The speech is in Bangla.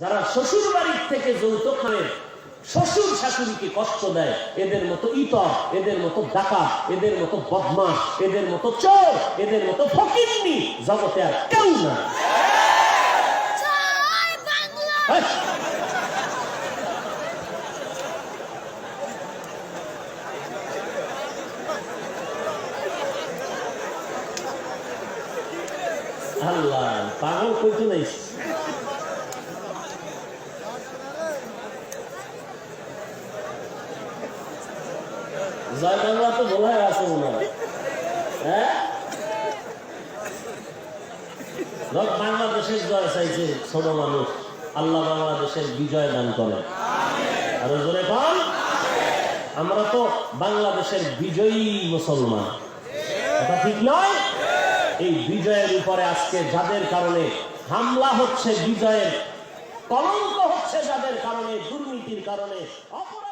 যারা শ্বশুর বাড়ির থেকে যৌতুক খানের শ্বশুর শাশুড়িকে কষ্ট দেয় এদের মতো ইতর এদের মতো ডাকা এদের মতো বদমাস এদের মতো চোর এদের মতো ফকিরনি জগতে আর কেউ না! আল্লাহ পাগল কইতে নাই তো আছে মনে হয়। বাংলাদেশের জয় চাইছে ছোট মানুষ। আল্লাহ বাংলাদেশের বিজয় দান আরও জোরে পান আমরা তো বাংলাদেশের বিজয়ী মুসলমান। এটা ঠিক নয়? এই বিজয়ের উপরে আজকে যাদের কারণে হামলা হচ্ছে, বিজয়ের কলঙ্ক হচ্ছে যাদের কারণে, দুর্নীতির কারণে, অপরাধ